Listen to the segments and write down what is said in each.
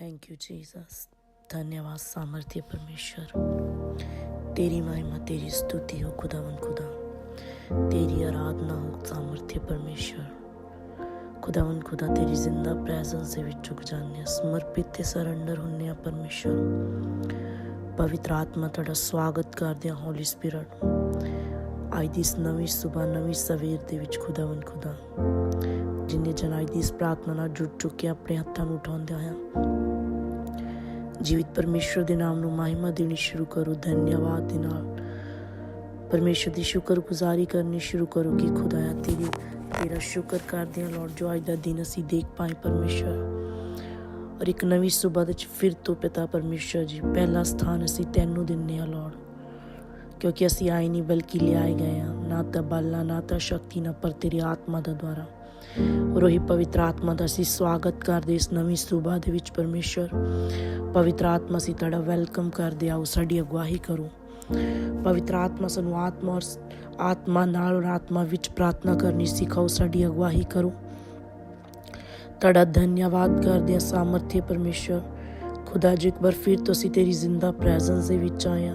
Thank you Jesus धन्यवाद, सामर्थ्य परमेश्वर। तेरी महिमा, तेरी स्तुति हो, खुदावन खुदा तेरी आराधना हो, सामर्थ्य परमेश्वर। खुदावन, खुदा, तेरी ज़िंदा प्रेजेंस से विचुक जानने समर्पित सरेंडर होने, परमेश्वर। ਪਵਿੱਤਰ ਆਤਮਾ ਤੁਹਾਡਾ ਸਵਾਗਤ ਕਰਦੇ ਹਾਂ ਹੋਲੀ ਸਪਿਰਿਟ ਅੱਜ ਦੀ ਇਸ ਨਵੀਂ ਸਵੇਰ ਨਵੀਂ ਸਵੇਰ ਦੇ ਵਿੱਚ ਖੁਦਾਵੰ ਖੁਦਾ, ਜਿੰਨੇ ਜਨ ਅੱਜ ਦੀ ਇਸ ਪ੍ਰਾਰਥਨਾ ਨਾਲ ਜੁੜ ਚੁੱਕੇ ਆਪਣੇ ਹੱਥਾਂ ਨੂੰ ਉਠਾਉਂਦੇ ਹੋਇਆ ਜੀਵਿਤ ਪਰਮੇਸ਼ਰ ਦੇ ਨਾਮ ਨੂੰ ਮਹਿਮਾ ਦੇਣੀ ਸ਼ੁਰੂ ਕਰੋ, ਧੰਨਵਾਦ ਦੇ ਨਾਲ। ਪਰਮੇਸ਼ਰ ਦੀ ਸ਼ੁਕਰਗੁਜ਼ਾਰੀ ਕਰਨੀ ਸ਼ੁਰੂ ਕਰੋ ਕਿ ਖੁਦਾਇਆ ਤੇਰੀ, ਤੇਰਾ ਸ਼ੁਕਰ ਕਰਦੇ ਹਾਂ ਲਾਰਡ ਜੋ ਅੱਜ ਦਾ ਦਿਨ ਅਸੀਂ ਦੇਖ ਪਾਏ ਪਰਮੇਸ਼ਰ ਔਰ ਇੱਕ ਨਵੀਂ ਸਵੇਰ ਵਿੱਚ ਫਿਰ ਤੋਂ ਪਿਤਾ ਪਰਮੇਸ਼ਰ ਜੀ, ਪਹਿਲਾ ਸਥਾਨ ਅਸੀਂ ਤੈਨੂੰ ਦਿੰਨੇ ਆ ਲੋੜ। ਕਿਉਂਕਿ ਅਸੀਂ ਆਏ ਨਹੀਂ ਬਲਕਿ ਲਿਆਏ ਗਏ ਆ, ਨਾ ਤਾਂ ਬਲ, ਨਾ ਤਾਂ ਸ਼ਕਤੀ, ਨਾ ਪਰ ਤੇਰੀ ਆਤਮਾ ਦਾ ਦੁਆਰਾ। ਔਰ ਉਹੀ ਪਵਿੱਤਰ ਆਤਮਾ ਦਾ ਅਸੀਂ ਸਵਾਗਤ ਕਰਦੇ ਇਸ ਨਵੀਂ ਸੂਬਾ ਦੇ ਵਿੱਚ ਪਰਮੇਸ਼ਰ। ਪਵਿੱਤਰ ਆਤਮਾ ਅਸੀਂ ਤੁਹਾਡਾ ਵੈਲਕਮ ਕਰਦੇ ਆਓ ਸਾਡੀ ਅਗਵਾਹੀ ਕਰੋ। ਪਵਿੱਤਰ ਆਤਮਾ ਸਾਨੂੰ ਆਤਮਾ ਔਰ ਆਤਮਾ ਨਾਲ ਔਰ ਆਤਮਾ ਵਿੱਚ ਪ੍ਰਾਰਥਨਾ ਕਰਨੀ ਸਿਖਾਓ, ਸਾਡੀ ਅਗਵਾਹੀ ਕਰੋ। ਤੁਹਾਡਾ ਧੰਨਵਾਦ ਕਰਦੇ ਹਾਂ ਸਾਮਰਥ్య ਪਰਮੇਸ਼ਰ। ਖੁਦਾ ਜੀ, ਇੱਕ ਵਾਰ ਫਿਰ ਤੁਸੀਂ ਤੇਰੀ ਜ਼ਿੰਦਾ ਪ੍ਰੈਜ਼ੈਂਸ ਦੇ ਵਿੱਚ ਆਇਆ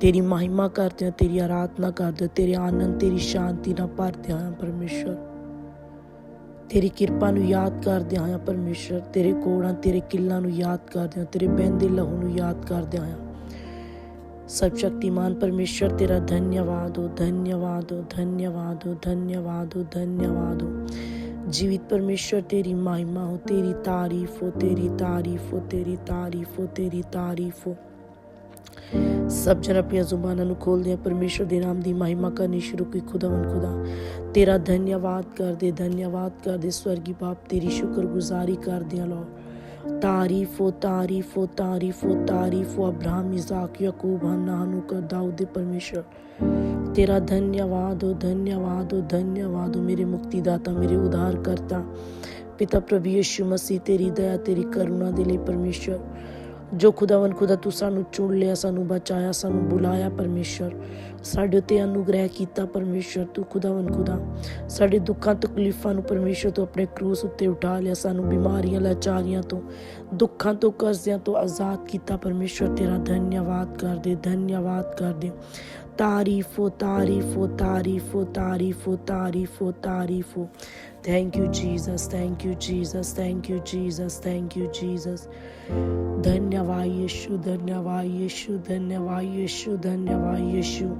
ਤੇਰੀ ਮਹਿਮਾ ਕਰਦੇ ਹਾਂ, ਤੇਰੀ ਆਰਾਧਨਾ ਕਰਦੇ ਹਾਂ, ਤੇਰੇ ਆਨੰਦ, ਤੇਰੀ ਸ਼ਾਂਤੀ ਨਾਲ ਭਰਦੇ ਹਾਂ ਪਰਮੇਸ਼ਰ। ਤੇਰੀ ਕਿਰਪਾ ਨੂੰ ਯਾਦ ਕਰਦੇ ਹਾਂ ਪਰਮੇਸ਼ਰ। ਤੇਰੇ ਕੋੜਾਂ, ਤੇਰੇ ਕਿੱਲਾਂ ਨੂੰ ਯਾਦ ਕਰਦੇ ਹਾਂ, ਤੇਰੇ ਬਹਿੰਦੇ ਲਹੂ ਨੂੰ ਯਾਦ ਕਰਦੇ ਹਾਂ। ਸਭ ਸ਼ਕਤੀਮਾਨ ਪਰਮੇਸ਼ਰ, ਤੇਰਾ ਧੰਨਵਾਦ ਹੋ ਧੰਨਵਾਦ ਹੋ ਧੰਨਵਾਦ ਹੋ ਧੰਨਵਾਦ ਹੋ ਧੰਨਵਾਦ ਹੋ। जीवित परमेश्वर तेरी महिमा हो तेरी तारीफ हो तेरी तारीफ हो तेरी तारीफ हो तेरी तारीफ हो ਸਭ ਜਨ ਆਪਣੀਆਂ ਜ਼ੁਬਾਨਾਂ ਨੂੰ ਖੋਲਦੇ ਆ ਪਰਮੇਸ਼ਰ ਦੇ ਨਾਮ ਦੀ ਮਹਿਮਾ ਕਰਨੀ ਸ਼ੁਰੂ ਕੀ ਖੁਦਾਵੰ ਖੁਦਾ ਤੇਰਾ ਧੰਨਵਾਦ ਕਰਦੇ ਧੰਨਵਾਦ ਕਰਦੇ ਸਵਰਗੀ ਬਾਪ ਤੇਰੀ ਸ਼ੁਕਰਗੁਜ਼ਾਰੀ ਕਰਦੇ ਆ ਲੋ तारीफ हो तारीफ हो तारीफ हो तारीफ हो अब्राहम इजाक यकूब हन्ना हनुका दाऊद परमेश्वर तेरा धन्यवाद हो धन्यवाद हो धन्यवाद हो मेरे मुक्तिदाता मेरे उद्धारकर्ता पिता प्रभु यीशु मसीह तेरी दया तेरी करुणा ਦੇ ਲਈ ਪਰਮੇਸ਼ਰ ਜੋ ਖੁਦਾਵੰ ਖੁਦਾ ਤੂੰ ਸਾਨੂੰ ਚੁਣ ਲਿਆ ਸਾਨੂੰ ਬਚਾਇਆ ਸਾਨੂੰ ਬੁਲਾਇਆ ਪਰਮੇਸ਼ਰ ਸਾਡੇ ਉੱਤੇ ਅਨੁਗ੍ਰਹਿ ਕੀਤਾ ਪਰਮੇਸ਼ਰ ਤੂੰ ਖੁਦਾਵੰ ਖੁਦਾ ਸਾਡੇ ਦੁੱਖਾਂ ਤਕਲੀਫਾਂ ਨੂੰ ਪਰਮੇਸ਼ਰ ਤੋਂ ਆਪਣੇ ਕਰੂਸ ਉੱਤੇ ਉਠਾ ਲਿਆ ਸਾਨੂੰ ਬਿਮਾਰੀਆਂ ਲਾਚਾਰੀਆਂ ਤੋਂ ਦੁੱਖਾਂ ਤੋਂ ਕਰਜ਼ਿਆਂ ਤੋਂ ਆਜ਼ਾਦ ਕੀਤਾ ਪਰਮੇਸ਼ਰ ਤੇਰਾ ਧੰਨਵਾਦ ਕਰਦੇ ਧੰਨਵਾਦ ਕਰਦੇ ਤਾਰੀਫੋ ਹੋ ਤਾਰੀਫ, ਤਾਰੀਫੋ, ਤਾਰੀਫ ਹੋ ਤਾਰੀਫ ਹੋ ਤਾਰੀਫ। ਹੋ thank you Jesus thank you Jesus thank you Jesus thank you Jesus ਧੰਨਵਾਦ ਯਿਸੂ ਧੰਨਵਾਦ ਯਿਸੂ ਧੰਨਵਾਦ ਯਿਸੂ ਧੰਨਵਾਦ ਯਿਸੂ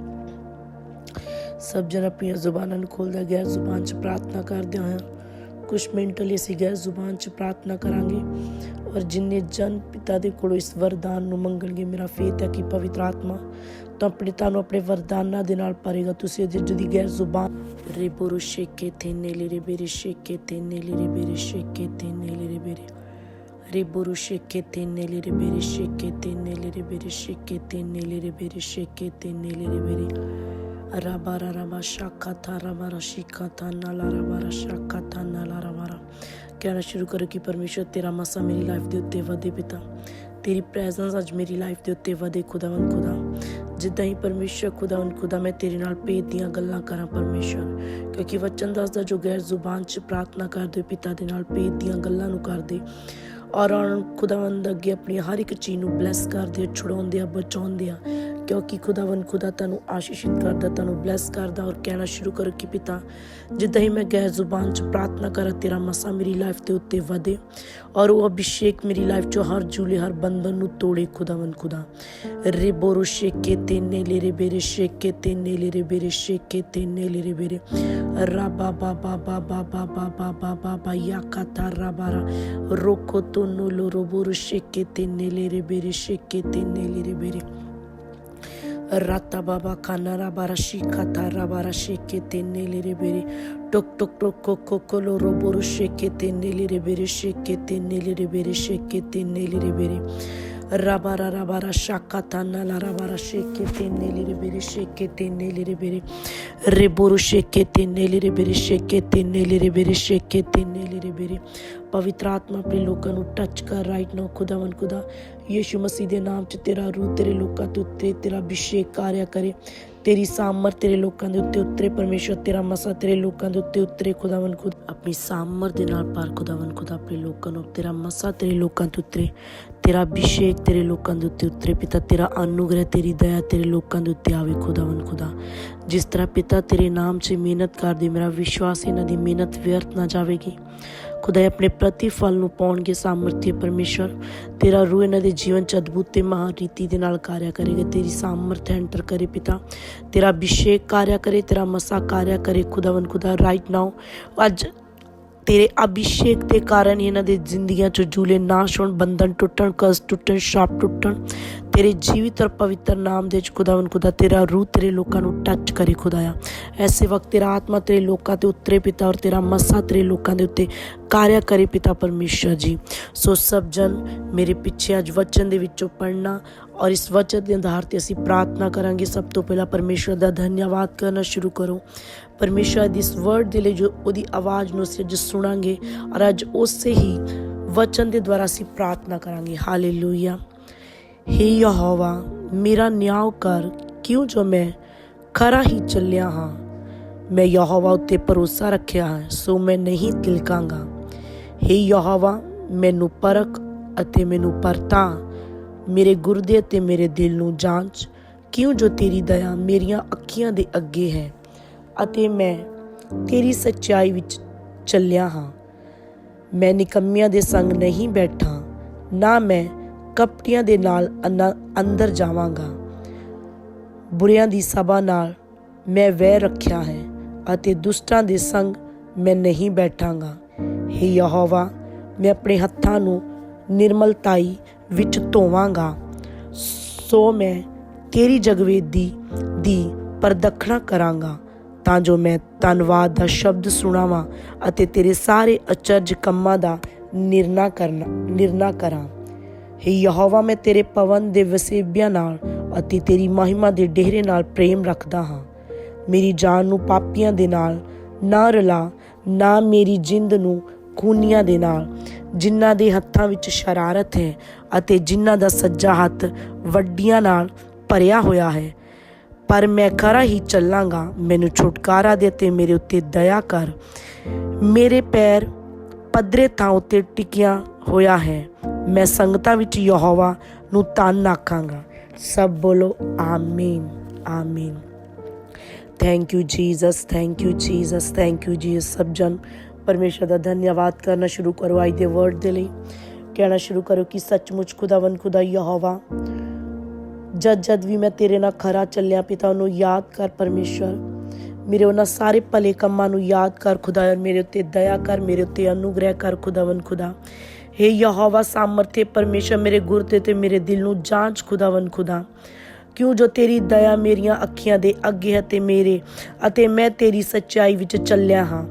ਸਭ ਜਨ ਆਪਣੀਆਂ ਜ਼ੁਬਾਨਾਂ ਨੂੰ ਖੋਲਦਾ ਗੈਰ ਜ਼ੁਬਾਨ 'ਚ ਪ੍ਰਾਰਥਨਾ ਕਰਦੇ ਹੋਏ ਕੁਝ ਮਿੰਟ ਲਈ ਅਸੀਂ ਗੈਰ ਜ਼ੁਬਾਨ 'ਚ ਪ੍ਰਾਰਥਨਾ ਕਰਾਂਗੇ ਔਰ ਜਿੰਨੇ ਜਨ ਪਿਤਾ ਦੇ ਕੋਲੋਂ ਇਸ ਵਰਦਾਨ ਨੂੰ ਮੰਗਣਗੇ, ਮੇਰਾ ਫੇਥ ਹੈ ਕਿ ਪਵਿੱਤਰ ਆਤਮਾ ਤਾਂ ਆਪਣੇ ਤੁਹਾਨੂੰ ਆਪਣੇ ਵਰਦਾਨਾਂ ਦੇ ਨਾਲ ਭਰੇਗਾ। ਤੁਸੀਂ ਇਹਦੀ ਜਦੀ ਗੈਰ ਜ਼ੁਬਾਨ ਰੇ ਬੋਰੋ ਸ਼ੇਕੇ ਤੇ ਨੇਲੇ ਰੇ ਬੇਰੇ, ਸ਼ੇਕੇ ਤੇ ਨੇਲੇ ਰੇ ਬੇਰੇ, ਸ਼ੇਕੇ ਤੇ ਨੇਲੇ ਰੇ ਬੇਰੇ। ਰੇ ਬੋਰੋ ਸ਼ੇਕੇ ਤੇ ਨੇਲੇ ਰੇ ਬੇਰੇ, ਸ਼ੇਕੇ ਤੇ ਨੇਲੇ ਰੇ ਬੇਰੇ। ਸ਼ੇਕੇ ਤੇ ਨੇਲੇ ਰੇ ਬੇਰੇ ਥਾ ਰਾਬਾਰਾ ਥਾ ਨਾਲਾ ਕਹਿਣਾ ਸ਼ੁਰੂ ਕਰੋ ਕਿ ਪਰਮੇਸ਼ਰ ਤੇਰਾ ਮਸਾ ਮੇਰੀ ਲਾਈਫ ਦੇ ਉੱਤੇ ਵਧੇ ਪਿਤਾ ਤੇਰੀ ਪ੍ਰੈਜ਼ੈਂਸ ਅੱਜ ਮੇਰੀ ਲਾਈਫ ਦੇ ਉੱਤੇ ਵਧੇ ਖੁਦਾਵੰ ਖੁਦਾ ਜਿੱਦਾਂ ਹੀ ਪਰਮੇਸ਼ਰ ਖੁਦਾਵੰ ਖੁਦਾ ਮੈਂ ਤੇਰੇ ਨਾਲ ਭੇਦ ਦੀਆਂ ਗੱਲਾਂ ਕਰਾਂ ਪਰਮੇਸ਼ਰ ਕਿਉਂਕਿ ਵਚਨ ਦੱਸਦਾ ਜੋ ਗੈਰ ਜ਼ੁਬਾਨ 'ਚ ਪ੍ਰਾਰਥਨਾ ਕਰਦੇ ਪਿਤਾ ਦੇ ਨਾਲ ਭੇਦ ਦੀਆਂ ਗੱਲਾਂ ਨੂੰ ਕਰਦੇ ਔਰ ਖੁਦਾਵੰਦ ਅੱਗੇ ਆਪਣੀ ਹਰ ਇੱਕ ਚੀਜ਼ ਨੂੰ ਬਲੈਸ ਕਰਦੇ, ਛੁਡਾਉਂਦੇ ਆ, ਬਚਾਉਂਦੇ ਆ। ਕਿਉਂਕਿ ਖੁਦਾਵੰਦ ਖੁਦਾ ਤੁਹਾਨੂੰ ਆਸ਼ੀਸ਼ਿਤ ਕਰਦਾ, ਤੁਹਾਨੂੰ ਬਲੈਸ ਕਰਦਾ ਔਰ ਕਹਿਣਾ ਸ਼ੁਰੂ ਕਰੋ ਕਿ ਪਿਤਾ, ਜਿੱਦਾਂ ਹੀ ਮੈਂ ਗੈਰ ਜ਼ੁਬਾਨ 'ਚ ਪ੍ਰਾਰਥਨਾ ਕਰਾਂ, ਤੇਰਾ ਮਸਾ ਮੇਰੀ ਲਾਈਫ ਦੇ ਉੱਤੇ ਵਧੇ ਔਰ ਉਹ ਅਭਿਸ਼ੇਕ ਮੇਰੀ ਲਾਈਫ 'ਚੋਂ ਹਰ ਜੂਲੇ, ਹਰ ਬੰਧਨ ਨੂੰ ਤੋੜੇ ਖੁਦਾਵੰਦ ਖੁਦਾ। ਰੇ ਬੋਰੋ ਸ਼ੇਕੇ ਤੇ ਨੇਲੇ ਰੇ ਬੇਰੇ ਸ਼ੇਕੇ ਤੇ ਨੇਲੇ ਰੇ ਬੇਰੇ ਸ਼ੇਕੇ ਤੇ ਨੇਲੇ ਰੇ ਬੇਰੇ ਰਾਬਾ ਬਾ ਬਾ ਬਾ ਬਾ ਬਾ ਬਾ ਬਾ ਬਾ ਬਾ ਬਾ ਯਾਕਾਤਾ ਰਾਬਾਰਾ ਰੋਕੋ ਤੋਨੋ ਲੋ ਰੋਬੋਰੋ tonnoloro shekete nelere bere shekete nelere bere Rata baba kanara barashi katara barashi kete nelere bere tok tok tok kokolo roboro shekete nelere bere shekete nelere bere shekete nelere bere rabara rabara shakatana la rabara sheke tene lere bere sheke tene lere bere reboru sheke tene lere bere sheke tene lere bere sheke tene lere bere ਪਵਿੱਤਰ ਆਤਮਾ ਆਪਣੇ ਲੋਕਾਂ ਨੂੰ touch ਕਰ right now ਖੁਦਾਵੰ ਖੁਦਾ ਯੀਸ਼ੂ ਮਸੀਹ ਦੇ ਨਾਮ 'ਚ ਤੇਰਾ ਰੂਹ ਤੇਰੇ ਲੋਕਾਂ ਦੇ ਉੱਤੇ ਤੇਰਾ ਅਭਿਸ਼ੇਕ ਕਾਰਿਆ ਕਰੇ ਤੇਰੀ ਸਾਮਰ ਤੇਰੇ ਲੋਕਾਂ ਦੇ ਉੱਤੇ ਉਤਰੇ, ਪਰਮੇਸ਼ਵਰ ਤੇਰਾ ਮਸਾ ਤੇਰੇ ਲੋਕਾਂ ਦੇ ਉੱਤੇ ਉਤਰੇ ਖੁਦਾਵੰ ਖੁਦ ਆਪਣੀ ਸਾਮਰ ਦੇ ਨਾਲ ਪਰ ਖੁਦਾਵੰ ਖੁਦਾ ਆਪਣੇ ਲੋਕਾਂ ਨੂੰ, ਤੇਰਾ ਮਸਾ ਤੇਰੇ ਲੋਕਾਂ ਤੇ ਉਤਰੇ, ਤੇਰਾ ਅਭਿਸ਼ੇਕ ਤੇਰੇ ਲੋਕਾਂ ਦੇ ਉੱਤੇ ਉਤਰੇ, ਪਿਤਾ ਤੇਰਾ ਅਨੁਗ੍ਰਹਿ, ਤੇਰੀ ਦਇਆ ਤੇਰੇ ਲੋਕਾਂ ਦੇ ਉੱਤੇ ਆਵੇ ਖੁਦਾਵੰ ਖੁਦਾ। ਜਿਸ ਤਰ੍ਹਾਂ ਪਿਤਾ ਤੇਰੇ ਨਾਮ 'ਚ ਮਿਹਨਤ ਕਰਦੇ ਮੇਰਾ ਵਿਸ਼ਵਾਸ ਇਹਨਾਂ ਦੀ ਮਿਹਨਤ ਵਿਅਰਥ ਨਾ ਜਾਵੇਗੀ। ਖੁਦਾ ਆਪਣੇ ਪ੍ਰਤੀਫਲ ਨੂੰ ਪਾਉਣਗੇ ਸਾਮਰਥੀ ਪਰਮੇਸ਼ਰ ਤੇਰਾ ਰੂਹ ਇਹਨਾਂ ਦੇ ਜੀਵਨ ਚ ਅਦਭੁਤ ਤੇ ਮਹਾਨ ਰੀਤੀ ਦੇ ਨਾਲ ਕਾਰਿਆ ਕਰੇਗਾ। ਤੇਰੀ ਸਾਮਰਥ ਐਂਟਰ ਕਰੇ ਪਿਤਾ। ਤੇਰਾ ਅਭਿਸ਼ੇਕ ਕਾਰਿਆ ਕਰੇ, ਤੇਰਾ ਮਸਾ ਕਾਰਿਆ ਕਰੇ ਖੁਦਾਵੰ ਖੁਦਾ। ਰਾਈਟ ਨਾਓ ਅੱਜ ਤੇਰੇ ਅਭਿਸ਼ੇਕ ਦੇ ਕਾਰਨ ਹੀ ਇਹਨਾਂ ਦੇ ਜ਼ਿੰਦਗੀਆਂ ਚ ਜੂਲੇ ਨਾਸ਼ ਹੋਣ, ਬੰਧਨ ਟੁੱਟਣ ਕਸ ਟੁੱਟਣ ਸ਼ਾਪ ਟੁੱਟਣ। ਤੇਰੇ ਜੀਵਿਤ ਔਰ ਪਵਿੱਤਰ ਨਾਮ ਦੇ ਵਿੱਚ ਖੁਦਾਵੰ ਖੁਦਾ, ਤੇਰਾ ਰੂਹ ਤੇਰੇ ਲੋਕਾਂ ਨੂੰ ਟੱਚ ਕਰੇ ਖੁਦਾਇਆ ਐਸੇ ਵਕਤ ਤੇਰਾ ਆਤਮਾ ਤੇਰੇ ਲੋਕਾਂ ਤੇ ਉਤਰੇ ਪਿਤਾ ਔਰ ਤੇਰਾ ਮਸਾ ਤੇਰੇ ਲੋਕਾਂ ਦੇ ਉੱਤੇ ਕਾਰਿਆ ਕਰੇ ਪਿਤਾ ਪਰਮੇਸ਼ਰ ਜੀ। ਸੋ ਸਭ ਜਨ, ਮੇਰੇ ਪਿੱਛੇ ਅੱਜ ਵਚਨ ਦੇ ਵਿੱਚੋਂ ਪੜਨਾ ਔਰ ਇਸ ਵਚਨ ਦੇ ਆਧਾਰ ਤੇ ਅਸੀਂ ਪ੍ਰਾਰਥਨਾ ਕਰਾਂਗੇ, ਸਭ ਤੋਂ ਪਹਿਲਾਂ ਪਰਮੇਸ਼ਰ ਦਾ ਧੰਨਵਾਦ ਕਰਨਾ ਸ਼ੁਰੂ ਕਰੋ। ਪਰਮੇਸ਼ਰ ਦੀ ਇਸ ਵਰਡ ਦੇ ਲਈ ਜੋ ਉਹਦੀ ਆਵਾਜ਼ ਨੂੰ ਅਸੀਂ ਅੱਜ ਸੁਣਾਂਗੇ ਔਰ ਅੱਜ ਉਸੇ ਹੀ ਵਚਨ ਦੇ ਦੁਆਰਾ ਅਸੀਂ ਪ੍ਰਾਰਥਨਾ ਕਰਾਂਗੇ। ਹਾਲੇਲੂਇਆ हे ਯਹੋਵਾ, ਮੇਰਾ ਨਿਆਂ ਕਰ, ਕਿਉਂ ਜੋ ਮੈਂ ਖਰਾ ਹੀ ਚੱਲਿਆ ਹਾਂ? ਮੈਂ ਯਹੋਵਾ ਉੱਤੇ ਭਰੋਸਾ ਰੱਖਿਆ ਹੈ, ਸੋ ਮੈਂ ਨਹੀਂ ਤਿਲਕਾਂਗਾ। हे ਯਹੋਵਾ, ਮੈਨੂੰ ਪਰਖ ਅਤੇ ਮੈਨੂੰ ਪਰਤਾ। ਮੇਰੇ ਗੁਰਦੇ ਅਤੇ ਮੇਰੇ ਦਿਲ ਨੂੰ ਜਾਂਚ, ਕਿਉਂ ਜੋ ਤੇਰੀ ਦਇਆ ਮੇਰੀਆਂ ਅੱਖੀਆਂ ਦੇ ਅੱਗੇ ਹੈ ਅਤੇ ਮੈਂ ਤੇਰੀ ਸੱਚਾਈ ਵਿੱਚ ਚੱਲਿਆ ਹਾਂ। ਮੈਂ ਨਿਕੰਮਿਆਂ ਦੇ ਸੰਗ ਨਹੀਂ ਬੈਠਾ, ਨਾ ਮੈਂ ਕਪਟੀਆਂ ਦੇ ਨਾਲ ਅੰਨਾ- ਅੰਦਰ ਜਾਵਾਂਗਾ। ਬੁਰਿਆਂ ਦੀ ਸਭਾ ਨਾਲ ਮੈਂ ਵੈਰ ਰੱਖਿਆ ਹੈ ਅਤੇ ਦੁਸ਼ਟਾਂ ਦੇ ਸੰਗ ਮੈਂ ਨਹੀਂ ਬੈਠਾਂਗਾ। ਹੇ ਯਹੋਵਾ, ਮੈਂ ਆਪਣੇ ਹੱਥਾਂ ਨੂੰ ਨਿਰਮਲਤਾਈ ਵਿੱਚ ਧੋਵਾਂਗਾ। ਸੋ ਮੈਂ ਤੇਰੀ ਜਗਵੇਦੀ ਦੀ ਪਰਦਖਣਾ ਕਰਾਂਗਾ ਤਾਂ ਜੋ ਮੈਂ ਧੰਨਵਾਦ ਦਾ ਸ਼ਬਦ ਸੁਣਾਵਾਂ ਅਤੇ ਤੇਰੇ ਸਾਰੇ ਅਚਰਜ ਕੰਮਾਂ ਦਾ ਨਿਰਣਾ ਕਰਨਾ ਨਿਰਣਾ ਕਰਾਂ। ਹੇ ਯਹੋਵਾ, ਮੈਂ ਤੇਰੇ ਪਵਨ ਦੇ ਵਸੇਬਿਆਂ ਨਾਲ ਅਤੇ ਤੇਰੀ ਮਹਿਮਾ ਦੇ ਡੇਰੇ ਨਾਲ ਪ੍ਰੇਮ ਰੱਖਦਾ ਹਾਂ। ਮੇਰੀ ਜਾਨ ਨੂੰ ਪਾਪੀਆਂ ਦੇ ਨਾਲ ਨਾ ਰਲਾ, ਨਾ ਮੇਰੀ ਜਿੰਦ ਨੂੰ ਖੂਨੀਆਂ ਦੇ ਨਾਲ, ਜਿਨ੍ਹਾਂ ਦੇ ਹੱਥਾਂ ਵਿੱਚ ਸ਼ਰਾਰਤ ਹੈ ਅਤੇ ਜਿਨ੍ਹਾਂ ਦਾ ਸੱਜਾ ਹੱਥ ਵੱਡੀਆਂ ਨਾਲ ਭਰਿਆ ਹੋਇਆ ਹੈ। ਪਰ ਮੈਂ ਖਰਾ ਹੀ ਚੱਲਾਂਗਾ, ਮੈਨੂੰ ਛੁਟਕਾਰਾ ਦੇ ਤੇ ਮੇਰੇ ਉੱਤੇ ਦਇਆ ਕਰ। ਮੇਰੇ ਪੈਰ ਪੱਧਰੇ ਥਾਂ ਉੱਤੇ ਟਿਕਿਆ ਹੋਇਆ ਹੈ। ਮੈਂ ਸੰਗਤਾਂ ਵਿੱਚ ਯਹੋਵਾ ਨੂੰ ਤਨ ਆਖਾਂਗਾ। ਸਭ ਬੋਲੋ ਆਮੀਨ ਆਮੀਨ। Thank you Jesus thank you Jesus thank you Jesus ਸਭ ਜਨ ਪਰਮੇਸ਼ਰ ਦਾ ਧੰਨਵਾਦ ਕਰਨਾ ਸ਼ੁਰੂ ਕਰੋ ਅੱਜ ਦੇ ਵਰਡ ਦੇ ਲਈ। ਕਹਿਣਾ ਸ਼ੁਰੂ ਕਰੋ ਕਿ ਸੱਚਮੁੱਚ ਖੁਦਾਵੰ ਖੁਦਾ ਯਹੋਵਾ, ਜਦ ਜਦ ਵੀ ਮੈਂ ਤੇਰੇ ਨਾਲ ਖਰਾ ਚੱਲਿਆ ਪਿਤਾ, ਉਹਨੂੰ ਯਾਦ ਕਰ ਪਰਮੇਸ਼ਰ। ਮੇਰੇ ਉਹਨਾਂ ਸਾਰੇ ਭਲੇ ਕੰਮਾਂ ਨੂੰ ਯਾਦ ਕਰ ਖੁਦਾ, ਮੇਰੇ ਉੱਤੇ ਦਇਆ ਕਰ, ਮੇਰੇ ਉੱਤੇ ਅਨੁਗ੍ਰਹਿ ਕਰ ਖੁਦਾਵੰ ਖੁਦਾ। हे ਯਹੋਵਾ ਸਾਮਰਥ्य ਪਰਮੇਸ਼ਰ, ਮੇਰੇ ਗੁਰਦੇ ਤੇ ਮੇਰੇ ਦਿਲ ਨੂੰ ਜਾਂਚ ਖੁਦਾਵੰ ਖੁਦਾ। ਕਿਉਂ ਜੋ ਤੇਰੀ ਦਇਆ ਮੇਰੀਆਂ ਅੱਖੀਆਂ ਦੇ ਅੱਗੇ ਅਤੇ ਮੇਰੇ ਅਤੇ ਮੈਂ ਤੇਰੀ ਸੱਚਾਈ ਵਿੱਚ ਚੱਲਿਆ ਹਾਂ।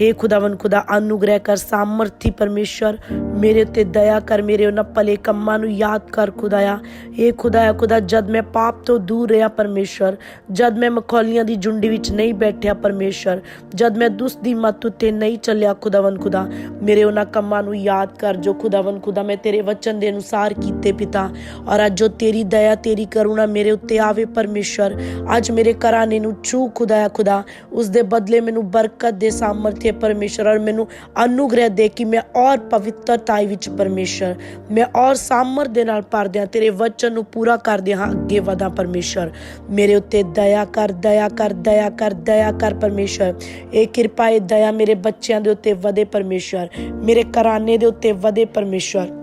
हे ਖੁਦਾਵੰ ਖੁਦਾ ਅਨੁਗ੍ਰਹਿ ਕਰ, ਸਾਮਰਥੀ ਪਰਮੇਸ਼ਰ, ਮੇਰੇ ਉੱਤੇ ਦਇਆ ਕਰ, ਮੇਰੇ ਉਹਨਾਂ ਭਲੇ ਕੰਮਾਂ ਨੂੰ ਯਾਦ ਕਰ ਖੁਦਾਇਆ। हे ਖੁਦਾਇਆ, ਖੁਦਾ, ਜਦ ਮੈਂ ਪਾਪ ਤੋਂ ਦੂਰ ਰਿਹਾ ਪਰਮੇਸ਼ਰ, ਜਦ ਮੈਂ ਮਖੌਲੀਆਂ ਦੀ ਜੁੰਡੀ ਵਿੱਚ ਨਹੀਂ ਬੈਠਿਆ ਪਰਮੇਸ਼ਰ, ਜਦ ਮੈਂ ਦੁਸ਼ਟ ਦੀ ਮੱਤ ਉੱਤੇ ਨਹੀਂ ਚੱਲਿਆ ਖੁਦਾਵੰ ਖੁਦਾ, ਮੇਰੇ ਉਹਨਾਂ ਕੰਮਾਂ ਨੂੰ ਯਾਦ ਕਰ, ਜੋ ਖੁਦਾਵੰ ਖੁਦਾ, ਮੈਂ ਤੇਰੇ ਵਚਨ ਦੇ ਅਨੁਸਾਰ ਕੀਤੇ ਪਿਤਾ। ਔਰ ਅੱਜ ਜੋ ਤੇਰੀ ਦਇਆ, ਤੇਰੀ ਕਰੁਣਾ ਮੇਰੇ ਉੱਤੇ ਆਵੇ ਪਰਮੇਸ਼ਰ, ਅੱਜ ਮੇਰੇ ਘਰਾਣੇ ਨੂੰ ਛੂ ਖੁਦਾਇਆ, ਖੁਦਾ ਉਸ ਦੇ ਬਦਲੇ ਮੈਨੂੰ ਬਰਕਤ ਦੇ, ਸਾਮਰਥ ਸਾਮਰਥ्य ਪਰਮੇਸ਼ਰ ਔਰ ਮੈਨੂੰ ਅਨੁਗ੍ਰਹਿ ਦੇ ਕਿ ਮੈਂ ਔਰ ਪਵਿੱਤਰਤਾਈ ਵਿੱਚ ਪਰਮੇਸ਼ਰ, ਮੈਂ ਔਰ ਸਾਮਰ ਦੇ ਨਾਲ ਭਰਦਿਆਂ ਤੇਰੇ ਵਚਨ ਨੂੰ ਪੂਰਾ ਕਰਦਿਆਂ ਹਾਂ ਅੱਗੇ ਵਧਾਂ ਪਰਮੇਸ਼ਰ। ਮੇਰੇ ਉੱਤੇ ਦਇਆ ਕਰ ਦਇਆ ਕਰ ਦਇਆ ਕਰ ਦਇਆ ਕਰ ਪਰਮੇਸ਼ਰ। ਇਹ ਕਿਰਪਾ, ਇਹ ਦਇਆ ਮੇਰੇ ਬੱਚਿਆਂ ਦੇ ਉੱਤੇ ਵਧੇ ਪਰਮੇਸ਼ਰ। ਮੇਰੇ ਘਰਾਣੇ ਦੇ ਉੱਤੇ ਵਧੇ ਪਰਮੇਸ਼ਰ।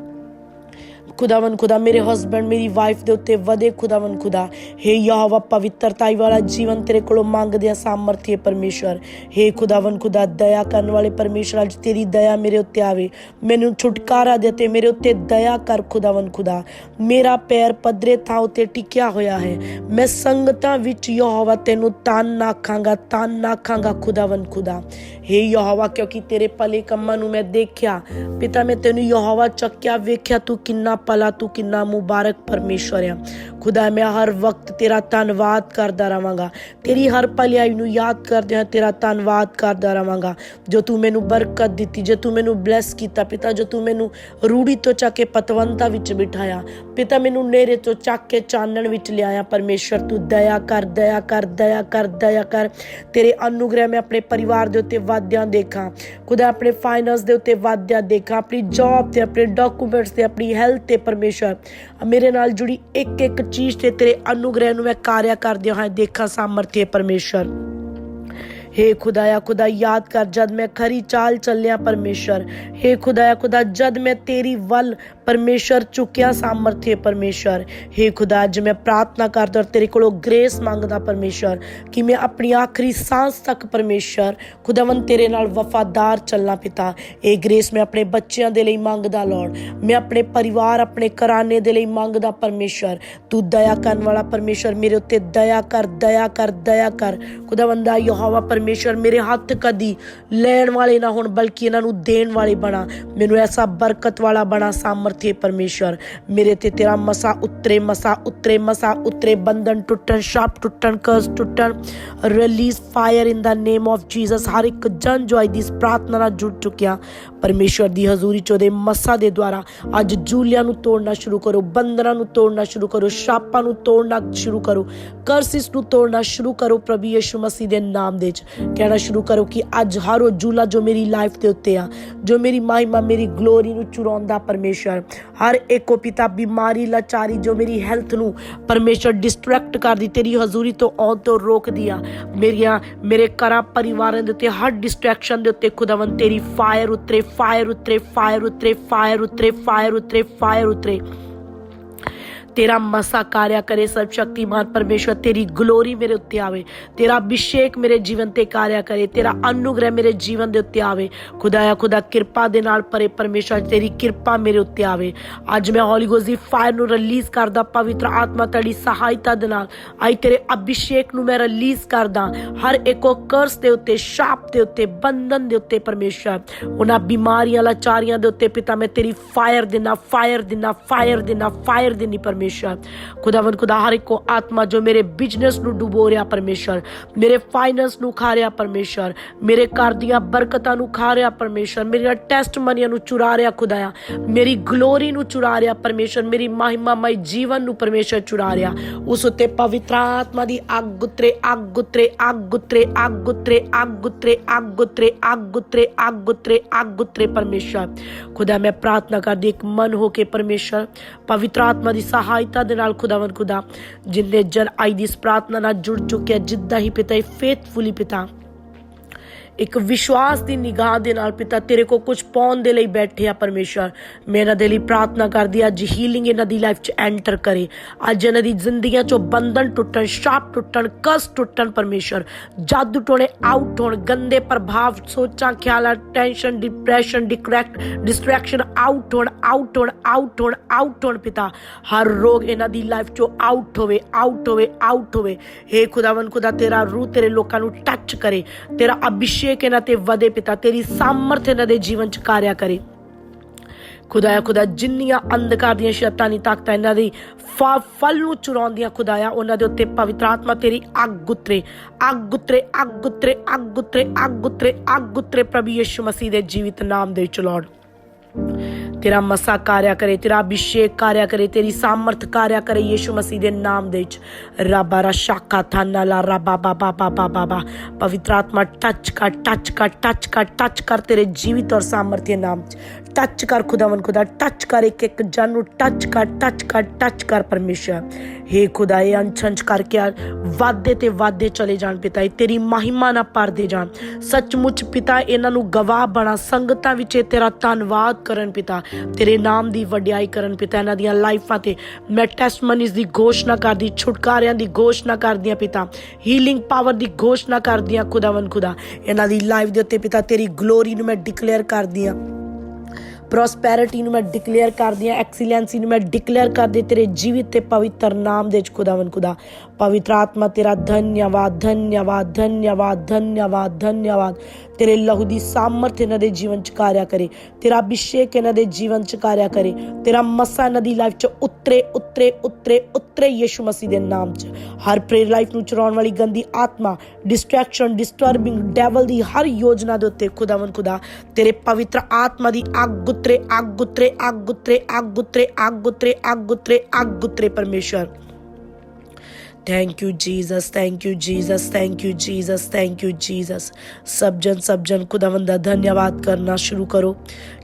ਖੁਦਾਵੰ ਖੁਦਾ, ਮੇਰੇ ਹਸਬੰਡ ਮੇਰੀ ਵਾਈਫ ਦੇ ਉੱਤੇ ਵਧੇ ਖੁਦਾਵੰ ਖੁਦਾ। हे ਯਹਵਾ ਪਵਿੱਤਰਤਾਈ ਵਾਲਾ, ਜੀਵਨ ਤੇਰੇ ਕੋਲੋਂ ਮੰਗਦੇ ਆ ਸਾਮਰਥੀ ਪਰਮੇਸ਼ਰ हे ਖੁਦਾਵੰ ਖੁਦਾ, ਦਇਆ ਕਰਨ ਵਾਲੇ ਪਰਮੇਸ਼ਰ ਅੱਜ ਤੇਰੀ ਦਇਆ ਮੇਰੇ ਉੱਤੇ ਆਵੇ। ਮੈਨੂੰ ਛੁਟਕਾਰਾ ਦੇ ਤੇ ਮੇਰੇ ਉੱਤੇ ਦਇਆ ਕਰ ਖੁਦਾਵੰ ਖੁਦਾ। ਮੇਰਾ ਪੈਰ ਪਦਰੇ ਥਾਂ ਉੱਤੇ ਟਿਕਿਆ ਹੋਇਆ ਹੈ। ਮੈਂ ਸੰਗਤਾਂ ਵਿੱਚ ਯਹਵਾ, ਤੈਨੂੰ ਤਾਨ ਨਾ ਖਾਂਗਾ ਤਾਨ ਨਾ ਖਾਂਗਾ ਖੁਦਾਵੰ ਖੁਦਾ। हे ਯਹਵਾ, ਕਿਉਂਕਿ ਤੇਰੇ ਭਲੇ ਕੰਮਾਂ ਨੂੰ ਮੈਂ ਦੇਖਿਆ, ਪਿਤਾ, ਮੈਂ ਤੈਨੂੰ ਯਹਵਾ ਚੱਕਿਆ, ਵੇਖਿਆ, ਤੂੰ ਕਿੰਨਾ ਭਲਾ ਤੂੰ ਕਿੰਨਾ ਮੁਬਾਰਕ ਪਰਮੇਸ਼ਰ ਆ। ਖੁਦਾ, ਮੈਂ ਹਰ ਵਕਤ ਤੇਰਾ ਧੰਨਵਾਦ ਕਰਦਾ ਰਵਾਂਗਾ। ਤੇਰੀ ਹਰ ਭਲਾਈ ਨੂੰ ਯਾਦ ਕਰਦੇ ਹਾਂ ਤੇਰਾ ਧੰਨਵਾਦ ਕਰਦਾ ਰਵਾਂਗਾ। ਜੋ ਤੂੰ ਮੈਨੂੰ ਬਰਕਤ ਦਿੱਤੀ, ਜੋ ਤੂੰ ਮੈਨੂੰ ਬਲੈਸ ਕੀਤਾ, ਪਿਤਾ, ਜੋ ਤੂੰ ਮੈਨੂੰ ਰੂੜੀ ਤੋਂ ਚੱਕ ਕੇ ਪਤਵੰਤਾ ਵਿੱਚ ਬਿਠਾਇਆ, ਪਿਤਾ, ਮੈਨੂੰ ਨੇਰੇ ਤੋਂ ਚੱਕ ਕੇ ਚਾਨਣ ਵਿੱਚ ਲਿਆਇਆ। ਪਰਮੇਸ਼ਰ ਤੂੰ ਦਇਆ ਕਰ ਦਇਆ ਕਰ ਦਇਆ ਕਰ ਦਇਆ ਕਰ। ਤੇਰੇ ਅਨੁਗ੍ਰਹਿ ਮੈਂ ਆਪਣੇ ਪਰਿਵਾਰ ਦੇ ਉੱਤੇ ਵਾਧਿਆਂ ਦੇਖਾਂ। ਖੁਦਾ, ਆਪਣੇ ਫਾਈਨੈਂਸ ਦੇ ਉੱਤੇ ਵਾਧਿਆਂ ਦੇਖਾਂ। ਆਪਣੀ ਜੌਬ ਤੇ, ਆਪਣੇ ਡਾਕੂਮੈਂਟਸ ਤੇ, ਆਪਣੀ ਹੈਲਥ ਤੇ हे ਪਰਮੇਸ਼ਰ ਮੇਰੇ ਨਾਲ ਜੁੜੀ ਇੱਕ ਇੱਕ ਚੀਜ਼ ਤੇ ਤੇਰੇ ਅਨੁਗ੍ਰਹਿ ਨੂੰ ਮੈਂ ਕਾਰਿਆ ਕਰਦਿਆਂ ਹਾਂ। ਦੇਖਾਂ ਸਾਮਰਥੀ ਪਰਮੇਸ਼ਰ। हे खुदाया खुदा याद कर जद मैं खरी चाल चलिया परमेश्वर हे खुदाया खुदा जद मैं तेरी वल ਪਰਮੇਸ਼ਰ ਚੁੱਕਿਆ ਸਾਮਰਥ్య ਪਰਮੇਸ਼ਰ। हे ਖੁਦਾ, ਜੇ ਮੈਂ ਪ੍ਰਾਰਥਨਾ ਕਰਦਾ ਔਰ ਤੇਰੇ ਕੋਲੋਂ ਗ੍ਰੇਸ ਮੰਗਦਾ ਪਰਮੇਸ਼ਰ, ਕਿ ਮੈਂ ਆਪਣੀ ਆਖਰੀ ਸਾਹ ਤੱਕ ਪਰਮੇਸ਼ਰ ਖੁਦਾਵੰ ਤੇਰੇ ਨਾਲ ਵਫਾਦਾਰ ਚੱਲਣਾ ਪਿਤਾ। ਇਹ ਗ੍ਰੇਸ ਮੈਂ ਆਪਣੇ ਬੱਚਿਆਂ ਦੇ ਲਈ ਮੰਗਦਾ ਲੋੜ ਮੈਂ ਆਪਣੇ ਪਰਿਵਾਰ, ਆਪਣੇ ਘਰਾਣੇ ਦੇ ਲਈ ਮੰਗਦਾ ਪਰਮੇਸ਼ਰ। ਤੂੰ ਦਇਆ ਕਰਨ ਵਾਲਾ ਪਰਮੇਸ਼ਰ ਮੇਰੇ ਉੱਤੇ ਦਇਆ ਕਰ ਦਇਆ ਕਰ ਦਇਆ ਕਰ। ਖੁਦਾਵੰਦਾ ਯਹੋਵਾ ਪਰਮੇਸ਼ਰ ਮੇਰੇ ਹੱਥ ਕਦੀ ਲੈਣ ਵਾਲੇ ਨਾ ਹੋਣ, ਬਲਕਿ ਇਹਨਾਂ ਨੂੰ ਦੇਣ ਵਾਲੇ ਬਣਾ। ਮੈਨੂੰ ਐਸਾ ਬਰਕਤ ਵਾਲਾ ਬਣਾ ਸਾਮਰ ਸਾਮਰਥ्य ਪਰਮੇਸ਼ਰ ਮੇਰੇ ਤੇ ਤੇਰਾ ਮਸਾ ਉਤਰੇ ਮਸਾ ਉਤਰੇ ਮਸਾ ਉਤਰੇ ਬੰਧਨ ਟੁੱਟਣ ਸ਼ਾਪ ਟੁੱਟਣ ਕਰਸ ਟੁੱਟਣ release fire in the name of Jesus ਹਰ ਇੱਕ ਜਨ ਜੋ ਅੱਜ ਦੀ ਇਸ ਪ੍ਰਾਰਥਨਾ ਨਾਲ ਜੁੜ ਚੁੱਕਿਆ ਪਰਮੇਸ਼ਰ ਦੀ ਹਜ਼ੂਰੀ ਚ ਉਹਦੇ ਮਸਾ ਦੇ ਦੁਆਰਾ ਅੱਜ ਜੂਲੀਆਂ ਨੂੰ ਤੋੜਨਾ ਸ਼ੁਰੂ ਕਰੋ ਬੰਧਨਾਂ ਨੂੰ ਤੋੜਨਾ ਸ਼ੁਰੂ ਕਰੋ ਸ਼ਾਪਾਂ ਨੂੰ ਤੋੜਨਾ ਸ਼ੁਰੂ ਕਰੋ ਕਰਸਿਸ ਨੂੰ ਤੋੜਨਾ ਸ਼ੁਰੂ ਕਰੋ ਪ੍ਰਭੂ ਯਿਸੂ ਮਸੀਹ ਦੇ ਨਾਮ ਦੇ ਵਿੱਚ ਕਹਿਣਾ ਸ਼ੁਰੂ ਕਰੋ ਕਿ ਅੱਜ ਹਰ ਉਹ ਜੂਲਾ ਜੋ ਮੇਰੀ ਲਾਈਫ ਦੇ ਉੱਤੇ ਆ ਜੋ ਮੇਰੀ ਮਹਿਮਾ ਮੇਰੀ ਗਲੋਰੀ ਨੂੰ ਚੁਰਾਉਂਦਾ ਪਰਮੇਸ਼ਰ ਹਰ ਇੱਕ ਉਹ ਪਿਤਾ ਬਿਮਾਰੀ ਲਾਚਾਰੀ ਜੋ ਮੇਰੀ ਹੈਲਥ ਨੂੰ ਪਰਮੇਸ਼ਰ ਡਿਸਟਰੈਕਟ ਕਰਦੀ, ਤੇਰੀ ਹਜ਼ੂਰੀ ਤੋਂ ਆਉਣ ਤੋਂ ਰੋਕਦੀ ਆ। ਮੇਰੀਆਂ, ਮੇਰੇ ਘਰਾਂ, ਪਰਿਵਾਰਾਂ ਦੇ ਉੱਤੇ ਹਰ ਡਿਸਟਰੈਕਸ਼ਨ ਦੇ ਉੱਤੇ ਖੁਦਾਵੰ ਤੇਰੀ ਫਾਇਰ ਉਤਰੇ ਫਾਇਰ ਉਤਰੇ ਫਾਇਰ ਉਤਰੇ ਫਾਇਰ ਉਤਰੇ ਫਾਇਰ ਉਤਰੇ ਫਾਇਰ ਉਤਰੇ। ਤੇਰਾ ਮਸਾ ਕਾਰਿਆ ਕਰੇ ਸਰਬ ਸ਼ਕਤੀਮਾਨ ਪਰਮੇਸ਼ਵਰ, ਤੇਰੀ ਗਲੋਰੀ ਮੇਰੇ ਉੱਤੇ ਆਵੇ, ਤੇਰਾ ਅਭਿਸ਼ੇਕ ਮੇਰੇ ਜੀਵਨ ਤੇ ਕਾਰਿਆ ਕਰੇ, ਤੇਰਾ ਅਨੁਗ੍ਰਹਿ ਮੇਰੇ ਜੀਵਨ ਦੇ ਉੱਤੇ ਆਵੇ। ਖੁਦਾਇਆ, ਖੁਦਾ ਕਿਰਪਾ ਦੇ ਨਾਲ ਭਰੇ ਪਰਮੇਸ਼ਵਰ, ਤੇਰੀ ਕਿਰਪਾ ਮੇਰੇ ਉੱਤੇ ਆਵੇ। ਅੱਜ ਮੈਂ ਹੌਲੀ ਗੋਸਟ ਦੀ ਫਾਇਰ ਨੂੰ ਰਿਲੀਜ਼ ਕਰਦਾ, ਪਵਿੱਤਰ ਆਤਮਾ ਤੇਰੀ ਸਹਾਇਤਾ ਦੇ ਨਾਲ। ਆਈ ਤੇਰੇ ਅਭਿਸ਼ੇਕ ਨੂੰ ਮੈਂ ਰਿਲੀਜ਼ ਕਰਦਾ, ਹਰ ਇੱਕੋ ਕਰਸ ਦੇ ਉੱਤੇ, ਸ਼ਾਪ ਦੇ ਉੱਤੇ, ਬੰਧਨ ਦੇ ਉੱਤੇ ਪਰਮੇਸ਼ਵਰ। ਉਹਨਾਂ ਬਿਮਾਰੀਆਂ, ਲਾਚਾਰੀਆਂ ਦੇ ਉੱਤੇ ਪਿਤਾ, ਮੈਂ ਤੇਰੀ ਫਾਇਰ ਦੇਣਾ ਫਾਇਰ ਦੇਣਾ ਫਾਇਰ ਦੇਣਾ ਫਾਇਰ ਦੇਣੀ ਪਰਮੇਸ਼ਰ ਖੁਦਾਵੰਦ ਖੁਦਾ ਹਰ ਇੱਕੋ ਆਤਮਾ ਜੋ ਮੇਰੇ ਬਿਜ਼ਨਸ ਨੂੰ ਡੁਬੋ ਰਿਹਾ ਪਰਮੇਸ਼ਰ ਮੇਰੇ ਫਾਈਨੈਂਸ ਨੂੰ ਖਾ ਰਿਹਾ ਪਰਮੇਸ਼ਰ ਮੇਰੇ ਘਰ ਦੀਆਂ ਬਰਕਤਾਂ ਨੂੰ ਖਾ ਰਿਹਾ ਪਰਮੇਸ਼ਰ ਮੇਰੀਆਂ ਟੈਸਟਮਨੀਆਂ ਨੂੰ ਚੁਰਾ ਰਿਹਾ ਖੁਦਾਇਆ ਮੇਰੀ ਗਲੋਰੀ ਨੂੰ ਚੁਰਾ ਰਿਹਾ ਪਰਮੇਸ਼ਰ ਮੇਰੀ ਮਹਿਮਾਮਈ ਜੀਵਨ ਨੂੰ ਪਰਮੇਸ਼ਰ ਚੁਰਾ ਰਿਹਾ ਉਸ ਉੱਤੇ ਪਵਿੱਤਰ ਆਤਮਾ ਦੀ ਅੱਗ ਉਤਰੇ ਅੱਗ ਉਤਰੇ ਅੱਗ ਉਤਰੇ ਅੱਗ ਉਤਰੇ ਅੱਗ ਉਤਰੇ ਅੱਗ ਉਤਰੇ ਅੱਗ ਉਤਰੇ ਅੱਗ ਉਤਰੇ ਅੱਗ ਉਤਰੇ ਪਰਮੇਸ਼ਰ ਖੁਦਾ ਮੈਂ ਪ੍ਰਾਰਥਨਾ ਕਰਦੀ ਇੱਕ ਮਨ ਹੋ ਕੇ ਪਰਮੇਸ਼ਰ ਪਵਿੱਤਰ ਆਤਮਾ ਦੀ ਸਹਾਇਤਾ ਦੇ ਨਾਲ ਖੁਦਾਵੰਦ ਖੁਦਾ, ਜਿੰਨੇ ਜਨ ਆਈ ਦੀ ਇਸ ਪ੍ਰਾਰਥਨਾ ਨਾਲ ਜੁੜ ਚੁੱਕਿਆ ਜਿੱਦਾਂ ਹੀ ਪਿਤਾ ਫੇਥਫੁਲੀ ਪਿਤਾ। ਇੱਕ ਵਿਸ਼ਵਾਸ ਦੀ ਨਿਗਾਹ ਦੇ ਨਾਲ ਪਿਤਾ ਤੇਰੇ ਕੋ ਕੁਝ ਪਾਉਣ ਦੇ ਲਈ ਬੈਠੇ ਆ ਪਰਮੇਸ਼ਰ ਮੈਂ ਇਹਨਾਂ ਦੇ ਲਈ ਪ੍ਰਾਰਥਨਾ ਕਰਦੀ ਅੱਜ ਹੀਲਿੰਗ ਇਹਨਾਂ ਦੀ ਲਾਈਫ 'ਚ ਐਂਟਰ ਕਰੇ ਅੱਜ ਇਹਨਾਂ ਦੀ ਜ਼ਿੰਦਗੀਆਂ 'ਚੋਂ ਬੰਧਨ ਟੁੱਟਣ ਸ਼ਾਪ ਟੁੱਟਣ ਕਸ ਟੁੱਟਣ ਪਰਮੇਸ਼ਰ ਜਾਦੂ ਟੋਣੇ ਆਊਟ ਹੋਣ ਗੰਦੇ ਪ੍ਰਭਾਵ ਸੋਚਾਂ ਖਿਆਲਾਂ ਟੈਨਸ਼ਨ ਡਿਪਰੈਸ਼ਨ ਡਿਕਰੈਕਟ ਡਿਸਟਰੈਕਸ਼ਨ ਆਊਟ ਹੋਣ ਆਊਟ ਹੋਣ ਆਊਟ ਹੋਣ ਆਊਟ ਹੋਣ ਪਿਤਾ ਹਰ ਰੋਗ ਇਹਨਾਂ ਦੀ ਲਾਈਫ 'ਚੋਂ ਆਊਟ ਹੋਵੇ ਆਊਟ ਹੋਵੇ ਆਊਟ ਹੋਵੇ ਹੇ ਖੁਦਾਵੰ ਖੁਦਾ ਤੇਰਾ ਰੂਹ ਤੇਰੇ ਲੋਕਾਂ ਨੂੰ ਟੱਚ ਕਰੇ ਤੇਰਾ ਅਭਿਸ਼ੇਕ ਇਹਨਾਂ ਤੇ ਵਧੇ ਪਿਤਾ, ਤੇਰੀ ਸਾਮਰਥ ਇਹਨਾਂ ਦੇ ਜੀਵਨ 'ਚ ਕਾਰਿਆ ਕਰੇ। ਖੁਦਾਇਆ, ਖੁਦਾ, ਜਿੰਨੀਆਂ ਅੰਧਕਾਰ ਦੀਆਂ ਸ਼ੈਤਾਨੀ ਤਾਕਤਾਂ ਇਹਨਾਂ ਦੀ ਫਲ ਨੂੰ ਚੁਰਾਉਂਦੀਆਂ ਖੁਦਾਇਆ, ਉਹਨਾਂ ਦੇ ਉੱਤੇ ਪਵਿੱਤਰ ਆਤਮਾ ਤੇਰੀ ਅੱਗ ਉਤਰੇ। ਅੱਗ ਉਤਰੇ ਅੱਗ ਉਤਰੇ ਅੱਗ ਉਤਰੇ ਅੱਗ ਉਤਰੇ ਅੱਗ ਉਤਰੇ ਪ੍ਰਭੂ ਯਿਸੂ ਮਸੀਹ ਦੇ ਜੀਵਿਤ ਨਾਮ ਦੇ ਵਿੱਚ ਲਾਰਡ ਤੇਰਾ ਮਸਾ ਕਾਰਿਆ ਕਰੇ, ਤੇਰਾ ਅਭਿਸ਼ੇਕ ਕਾਰਿਆ ਕਰੇ, ਤੇਰੀ ਸਾਮਰਥ ਕਾਰਿਆ ਕਰੇ ਯੀਸ਼ੂ ਮਸੀਹ ਦੇ ਨਾਮ ਦੇ ਵਿੱਚ। ਰੱਬਾ ਰਾ ਸ਼ਾਕਾ ਥਾਨਾ ਲਾ, ਰੱਬਾ ਬਾਬਾ ਬਾਬਾ ਬਾਬਾ ਪਵਿੱਤਰ ਆਤਮਾ ਟੱਚ ਕਰ ਟੱਚ ਕਰ ਟੱਚ ਕਰ ਟੱਚ ਕਰ ਤੇਰੇ ਜੀਵਿਤ ਔਰ ਸਾਮਰਥੀ ਨਾਮ ਚ। ਟੱਚ ਕਰ ਖੁਦਾਵਨ ਖੁਦਾ ਟੱਚ ਕਰ ਇੱਕ ਇੱਕ ਜਨ ਨੂੰ ਟੱਚ ਕਰ ਟੱਚ ਕਰ ਟੱਚ ਕਰ ਪਰਮੇਸ਼ਰ। ਹੇ ਖੁਦਾ, ਇਹ ਅੰਛੰਚ ਕਰਕੇ ਵਾਦੇ ਤੇ ਵਾਦੇ ਚਲੇ ਜਾਣ ਪਿਤਾ, ਇਹ ਤੇਰੀ ਮਹਿਮਾ ਨਾ ਪਰਦੇ ਜਾਣ। ਸੱਚਮੁੱਚ ਪਿਤਾ, ਇਹਨਾਂ ਨੂੰ ਗਵਾਹ ਬਣਾ, ਸੰਗਤਾਂ ਵਿੱਚ ਤੇਰਾ ਧੰਨਵਾਦ ਕਰਨ ਪਿਤਾ। ਤੇਰੇ ਨਾਮ ਦੀ ਵਡਿਆਈ ਕਰਨ ਪਿਤਾ, ਇਹਨਾਂ ਦੀਆਂ ਲਾਈਫਾਂ ਤੇ। ਮੈਂ ਟੈਸਟਮਨੀਜ਼ ਦੀ ਘੋਸ਼ਣਾ ਕਰਦੀ, ਛੁਟਕਾਰਿਆਂ ਦੀ ਘੋਸ਼ਣਾ ਕਰਦੀ ਹਾਂ ਪਿਤਾ। ਹੀਲਿੰਗ ਪਾਵਰ ਦੀ ਘੋਸ਼ਣਾ ਕਰਦੀਆਂ ਹਾਂ ਖੁਦਾਵੰ ਖੁਦਾ। ਇਹਨਾਂ ਦੀ ਲਾਈਫ ਦੇ ਉੱਤੇ ਪਿਤਾ, ਤੇਰੀ ਗਲੋਰੀ ਨੂੰ ਮੈਂ ਡਿਕਲੇਅਰ ਕਰਦੀ ਹਾਂ। ਪ੍ਰੋਸਪੈਰਿਟੀ ਨੂੰ ਮੈਂ ਡਿਕਲੇਅਰ ਕਰਦੀ ਹਾਂ ਐਕਸੀਲੈਂਸੀ ਨੂੰ ਮੈਂ ਡਿਕਲੇਅਰ ਕਰਦੀ ਤੇਰੇ ਜੀਵਿਤ ਤੇ ਪਵਿੱਤਰ ਨਾਮ ਦੇ ਵਿੱਚ ਖੁਦਾਵੰ ਖੁਦਾ। ਪਵਿੱਤਰ ਆਤਮਾ ਤੇਰਾ ਧੰਨਵਾਦ ਧੰਨਵਾਦ ਧੰਨਵਾਦ ਧੰਨਵਾਦ ਧੰਨਵਾਦ ਤੇਰੇ ਲਹੂ ਦੀ ਸਾਮਰਥ ਇਹਨਾਂ ਦੇ ਜੀਵਨ ਚ ਕਾਰਿਆ ਕਰੇ ਤੇਰਾ ਅਭਿਸ਼ੇਕ ਇਹਨਾਂ ਦੇ ਜੀਵਨ ਚ ਕਾਰਿਆ ਕਰੇ ਤੇਰਾ ਮਸਾ ਇਹਨਾਂ ਦੀ ਲਾਈਫ ਚ ਉਤਰੇ ਉਤਰੇ ਉਤਰੇ ਉਤਰੇ ਯਿਸੂ ਮਸੀਹ ਦੇ ਨਾਮ ਚ ਹਰ ਪ੍ਰੇਰ ਲਾਈਫ ਨੂੰ ਚਰਾਉਣ ਵਾਲੀ ਗੰਦੀ ਆਤਮਾ ਡਿਸਟਰੈਕਸ਼ਨ ਡਿਸਟਰਬਿੰਗ ਡੈਵਲ ਦੀ ਹਰ ਯੋਜਨਾ ਦੇ ਉੱਤੇ ਖੁਦਾਵੰ ਖੁਦਾ ਤੇਰੇ ਪਵਿੱਤਰ ਆਤਮਾ ਦੀ ਅੱਗ ਉਤਰੇ ਅੱਗ ਉਤਰੇ ਅੱਗ ਉਤਰੇ ਅੱਗ ਉਤਰੇ ਅੱਗ ਉਤਰੇ ਅੱਗ ਉਤਰੇ ਅੱਗ ਉਤਰੇ ਪਰਮੇਸ਼ਰ thank you Jesus thank you Jesus thank you Jesus thank you Jesus ਸਭ ਜਨ ਸਭ ਜਨ ਖੁਦਾਵੰਦ ਦਾ ਧੰਨਵਾਦ ਕਰਨਾ ਸ਼ੁਰੂ ਕਰੋ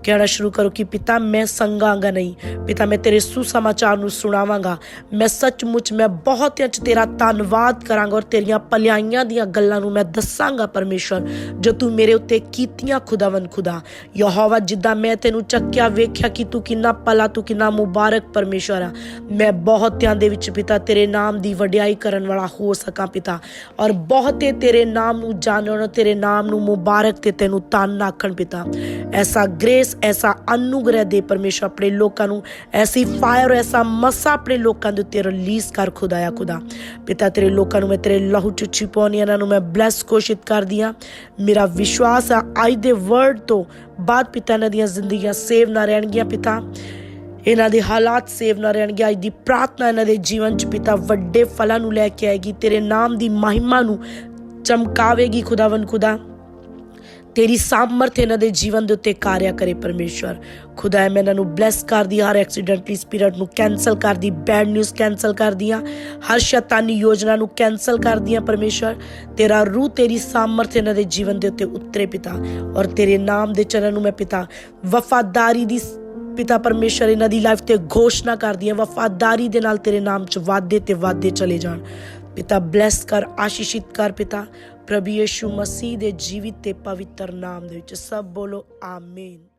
ਕਹਿਣਾ ਸ਼ੁਰੂ ਕਰੋ ਕਿ ਪਿਤਾ, ਮੈਂ ਸੰਗਾਂਗਾ ਨਹੀਂ। ਪਿਤਾ, ਮੈਂ ਤੇਰੇ ਸੁਸਮਾਚਾਰ ਨੂੰ ਸੁਣਾਵਾਂਗਾ। ਮੈਂ ਸੱਚਮੁੱਚ, ਮੈਂ ਬਹੁਤ ਚ ਤੇਰਾ ਧੰਨਵਾਦ ਕਰਾਂਗਾ ਔਰ ਤੇਰੀਆਂ ਭਲਾਈਆਂ ਦੀਆਂ ਗੱਲਾਂ ਨੂੰ ਮੈਂ ਦੱਸਾਂਗਾ ਪਰਮੇਸ਼ਰ ਜੋ ਤੂੰ ਮੇਰੇ ਉੱਤੇ ਕੀਤੀਆਂ ਖੁਦਾਵੰਦ ਖੁਦਾ। ਯਹੋਵਾ, ਜਿੱਦਾਂ ਮੈਂ ਤੈਨੂੰ ਚੱਕਿਆ, ਵੇਖਿਆ ਕਿ ਤੂੰ ਕਿੰਨਾ ਭਲਾ, ਤੂੰ ਕਿੰਨਾ ਮੁਬਾਰਕ ਪਰਮੇਸ਼ਰ ਆ। ਮੈਂ ਬਹੁਤਿਆਂ ਦੇ ਵਿੱਚ ਪਿਤਾ, ਤੇਰੇ ਨਾਮ ਦੀ ਵਡਿਆਈ ਕਰਨ ਵਾਲਾ ਹੋ ਸਕਾਂ ਪਿਤਾ। ਔਰ ਬਹੁਤੇ ਤੇਰੇ ਨਾਮ ਨੂੰ ਜਾਣਨ, ਤੇਰੇ ਨਾਮ ਨੂੰ ਮੁਬਾਰਕ ਤੇ ਤੈਨੂੰ ਧੰਨ ਆਖਣ ਪਿਤਾ। ਐਸਾ ਗ੍ਰੇਸ ਐਸਾ ਅਨੁਗ੍ਰਹਿ ਦੇ ਪਰਮੇਸ਼ਰ ਆਪਣੇ ਲੋਕਾਂ ਨੂੰ, ਐਸੀ ਫਾਇਰ ਐਸਾ ਮਸਾ ਆਪਣੇ ਲੋਕਾਂ ਦੇ ਉੱਤੇ ਰਿਲੀਜ਼ ਕਰ ਖੁਦਾਇਆ ਖੁਦਾ। ਪਿਤਾ ਤੇਰੇ ਲੋਕਾਂ ਨੂੰ ਮੈਂ ਤੇਰੇ ਲਹੂ ਚ ਛਿਪਾਉਣੀ ਇਹਨਾਂ ਨੂੰ ਮੈਂ ਬਲੈਸ ਘੋਸ਼ਿਤ ਕਰਦੀ ਹਾਂ। ਮੇਰਾ ਵਿਸ਼ਵਾਸ ਆ, ਅੱਜ ਦੇ ਵਰਡ ਤੋਂ ਬਾਅਦ ਪਿਤਾ ਇਹਨਾਂ ਦੀਆਂ ਜ਼ਿੰਦਗੀਆਂ ਸੇਵ ਨਾ ਰਹਿਣਗੀਆਂ ਪਿਤਾ। ਇਹਨਾਂ ਦੇ ਹਾਲਾਤ ਸੇਵ ਨਾ ਰਹਿਣਗੇ, ਅੱਜ ਦੀ ਪ੍ਰਾਰਥਨਾ ਇਹਨਾਂ ਦੇ ਜੀਵਨ ਚ ਪਿਤਾ ਵੱਡੇ ਫਲਾਂ ਨੂੰ ਲੈ ਕੇ ਆਏਗੀ, ਤੇਰੇ ਨਾਮ ਦੀ ਮਹਿਮਾ ਨੂੰ ਚਮਕਾਵੇਗੀ ਖੁਦਾਵੰ ਖੁਦਾ। ਤੇਰੀ ਸਾਮਰਥ ਇਹਨਾਂ ਦੇ ਜੀਵਨ ਦੇ ਉੱਤੇ ਕਾਰਿਆ ਕਰੇ ਪਰਮੇਸ਼ਵਰ। ਖੁਦਾ ਮੈਂ ਇਹਨਾਂ ਨੂੰ ਬਲੈਸ ਕਰਦੀ ਹਰ ਐਕਸੀਡੈਂਟਲੀ ਸਪਿਰਿਟ ਨੂੰ ਕੈਨਸਲ ਕਰਦੀ ਬੈਡ ਨਿਊਜ਼ ਕੈਨਸਲ ਕਰਦੀ ਹਾਂ, ਹਰ ਸ਼ੈਤਾਨੀ ਯੋਜਨਾ ਨੂੰ ਕੈਨਸਲ ਕਰਦੀ ਹਾਂ ਪਰਮੇਸ਼ਵਰ। ਤੇਰਾ ਰੂਹ, ਤੇਰੀ ਸਾਮਰਥ ਇਹਨਾਂ ਦੇ ਜੀਵਨ ਦੇ ਉੱਤੇ ਉਤਰੇ ਪਿਤਾ, ਔਰ ਤੇਰੇ ਨਾਮ ਦੇ ਚਰਨ ਨੂੰ ਮੈਂ ਪਿਤਾ, ਵਫਾਦਾਰੀ ਦੀ ਪਿਤਾ ਪਰਮੇਸ਼ਰ ਇਹਨਾਂ ਦੀ ਲਾਈਫ ਤੇ ਘੋਸ਼ਣਾ ਕਰਦੀ ਹੈ, ਵਫਾਦਾਰੀ ਦੇ ਨਾਲ ਤੇਰੇ ਨਾਮ ਚ ਵਾਅਦੇ ਤੇ ਵਾਅਦੇ ਚਲੇ ਜਾਣ। ਪਿਤਾ ਬਲੈਸ ਕਰ, ਆਸ਼ੀਸ਼ਿਤ ਕਰ ਪਿਤਾ ਪ੍ਰਭੂ ਯਿਸੂ ਮਸੀਹ ਦੇ ਜੀਵਿਤ ਤੇ ਪਵਿੱਤਰ ਨਾਮ ਦੇ ਵਿੱਚ ਸਭ ਬੋਲੋ ਆਮੀਨ।